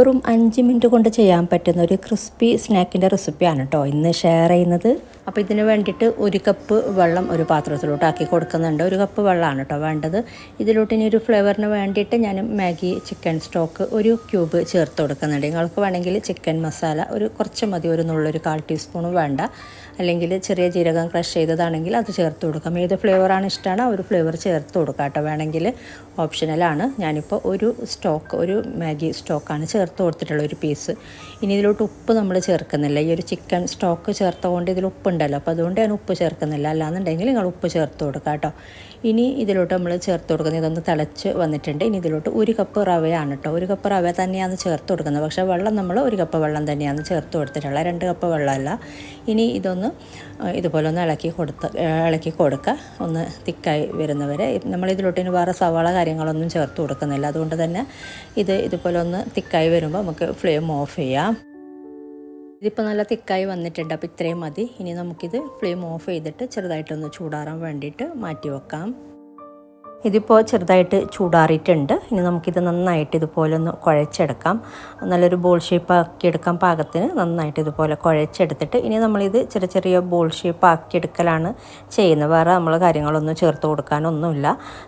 വെറും അഞ്ച് മിനിറ്റ് കൊണ്ട് ചെയ്യാൻ പറ്റുന്ന ഒരു ക്രിസ്പി സ്നാക്കിന്റെ റെസിപ്പിയാണ് കേട്ടോ ഇന്ന് ഷെയർ ചെയ്യുന്നത്. അപ്പോൾ ഇതിന് വേണ്ടിയിട്ട് ഒരു കപ്പ് വെള്ളം ഒരു പാത്രത്തിലോട്ട് ആക്കി കൊടുക്കുന്നുണ്ട്. ഒരു കപ്പ് വെള്ളമാണ് കേട്ടോ വേണ്ടത്. ഇതിലോട്ട് ഇനി ഒരു ഫ്ലേവറിന് വേണ്ടിയിട്ട് ഞാൻ മാഗി ചിക്കൻ സ്റ്റോക്ക് ഒരു ക്യൂബ് ചേർത്ത് കൊടുക്കുന്നുണ്ട്. നിങ്ങൾക്ക് വേണമെങ്കിൽ ചിക്കൻ മസാല ഒരു കുറച്ച് മതി. ഒരു നുള്ളൊരു കാൽ ടീസ്പൂണും വേണ്ട. അല്ലെങ്കിൽ ചെറിയ ജീരകം ക്രഷ് ചെയ്തതാണെങ്കിൽ അത് ചേർത്ത് കൊടുക്കാം. ഏത് ഫ്ലേവറാണ് ഇഷ്ടമാണ് ആ ഒരു ഫ്ലേവർ ചേർത്ത് കൊടുക്കാം കേട്ടോ. വേണമെങ്കിൽ ഓപ്ഷനലാണ് ഞാനിപ്പോൾ ഒരു സ്റ്റോക്ക് ഒരു മാഗി സ്റ്റോക്കാണ് ചേർത്ത് കൊടുത്തിട്ടുള്ള ഒരു പീസ് ഇനി ഇതിലോട്ട് ഉപ്പ് നമ്മൾ ചേർക്കുന്നില്ല. ഈ ഒരു ചിക്കൻ സ്റ്റോക്ക് ചേർത്തുകൊണ്ട് ഇതിൽ ഉപ്പുണ്ടല്ലോ അപ്പോൾ അതുകൊണ്ട് ഞാൻ ഉപ്പ് ചേർക്കുന്നില്ല. അല്ലാന്നുണ്ടെങ്കിൽ നിങ്ങൾ ഉപ്പ് ചേർത്ത് കൊടുക്കുക കേട്ടോ. ഇനി ഇതിലോട്ട് നമ്മൾ ചേർത്ത് കൊടുക്കുന്നത് ഇതൊന്ന് തിളച്ച് വന്നിട്ടുണ്ട്. ഇനി ഇതിലോട്ട് ഒരു കപ്പ് റവയാണ് കേട്ടോ. ഒരു കപ്പ് റവ തന്നെയാണ് ചേർത്ത് കൊടുക്കുന്നത്. പക്ഷേ വെള്ളം നമ്മൾ ഒരു കപ്പ് വെള്ളം തന്നെയാണ് ചേർത്ത് കൊടുത്തിട്ടുള്ളത്. രണ്ട് കപ്പ് വെള്ളമല്ല. ഇനി ഇതൊന്ന് ഇതുപോലെ ഒന്ന് ഇളക്കി കൊടുത്ത് ഇളക്കി കൊടുക്കുക. ഒന്ന് തിക്കായി വരുന്നവരെ. നമ്മളിതിലോട്ട് ഇനി വേറെ സവാള കാര്യങ്ങളൊന്നും ചേർത്ത് കൊടുക്കുന്നില്ല. അതുകൊണ്ട് തന്നെ ഇത് ഇതുപോലെ ഒന്ന് തിക്കായി വരുമ്പോൾ നമുക്ക് ഫ്ലെയിം ഓഫ് ചെയ്യാം. ഇതിപ്പോൾ നല്ല തിക്കായി വന്നിട്ടുണ്ട്. അപ്പോൾ ഇത്രയും മതി. ഇനി നമുക്കിത് ഫ്ലെയിം ഓഫ് ചെയ്തിട്ട് ചെറുതായിട്ടൊന്ന് ചൂടാറാൻ വേണ്ടിയിട്ട് മാറ്റി വെക്കാം. ഇതിപ്പോൾ ചെറുതായിട്ട് ചൂടാറിയിട്ടുണ്ട്. ഇനി നമുക്കിത് നന്നായിട്ട് ഇതുപോലെ ഒന്ന് കുഴച്ചെടുക്കാം. നല്ലൊരു ബോൾ ഷേപ്പ് ആക്കി എടുക്കാൻ പാകത്തിന്. നന്നായിട്ട് ഇതുപോലെ കുഴച്ചെടുത്തിട്ട് ഇനി നമ്മളിത് ചെറിയ ചെറിയ ബോൾ ഷേപ്പ് ആക്കിയെടുക്കലാണ് ചെയ്യുന്നത്. വേറെ നമ്മൾ കാര്യങ്ങളൊന്നും ചേർത്ത് കൊടുക്കാനൊന്നുമില്ല.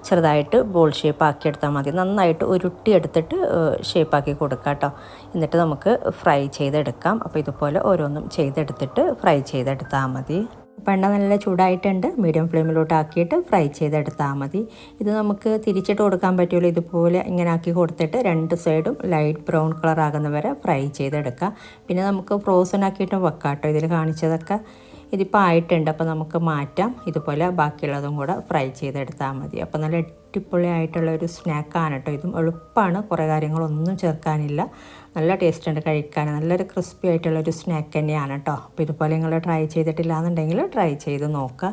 ചെറുതായിട്ട് ബോൾ ഷേപ്പ് ആക്കിയെടുത്താൽ മതി. നന്നായിട്ട് ഉരുട്ടി എടുത്തിട്ട് ഷേപ്പാക്കി കൊടുക്കാം കേട്ടോ. എന്നിട്ട് നമുക്ക് ഫ്രൈ ചെയ്തെടുക്കാം. അപ്പോൾ ഇതുപോലെ ഓരോന്നും ചെയ്തെടുത്തിട്ട് ഫ്രൈ ചെയ്തെടുത്താൽ മതി. എണ്ണ നല്ല ചൂടായിട്ടുണ്ട്. മീഡിയം ഫ്ലെയിമിലോട്ട് ആക്കിയിട്ട് ഫ്രൈ ചെയ്തെടുത്താൽ മതി. ഇത് നമുക്ക് തിരിച്ചിട്ട് കൊടുക്കാൻ പറ്റുമല്ലോ ഇതുപോലെ ഇങ്ങനെ ആക്കി കൊടുത്തിട്ട് രണ്ട് സൈഡും ലൈറ്റ് ബ്രൗൺ കളർ ആകുന്ന വരെ ഫ്രൈ ചെയ്തെടുക്കുക പിന്നെ നമുക്ക് ഫ്രോസൺ ആക്കിയിട്ട് വെക്കാം കേട്ടോ. ഇതിൽ കാണിച്ചതൊക്കെ. ഇതിപ്പോൾ ആയിട്ടുണ്ട്. അപ്പോൾ നമുക്ക് മാറ്റാം. ഇതുപോലെ ബാക്കിയുള്ളതും കൂടെ ഫ്രൈ ചെയ്തെടുത്താൽ മതി. അപ്പോൾ നല്ല അടിപൊളി ആയിട്ടുള്ള ഒരു സ്നാക്കാണ് കേട്ടോ ഇതും. എളുപ്പമാണ് കുറേ കാര്യങ്ങളൊന്നും ചേർക്കാനില്ല. നല്ല ടേസ്റ്റ് ഉണ്ട് കഴിക്കാൻ. നല്ലൊരു ക്രിസ്പി ആയിട്ടുള്ള ഒരു സ്നാക്ക് തന്നെയാണ് കേട്ടോ. അപ്പോൾ ഇതുപോലെ നിങ്ങൾ ട്രൈ ചെയ്തിട്ടില്ല എന്നുണ്ടെങ്കിൽ ട്രൈ ചെയ്ത് നോക്കുക.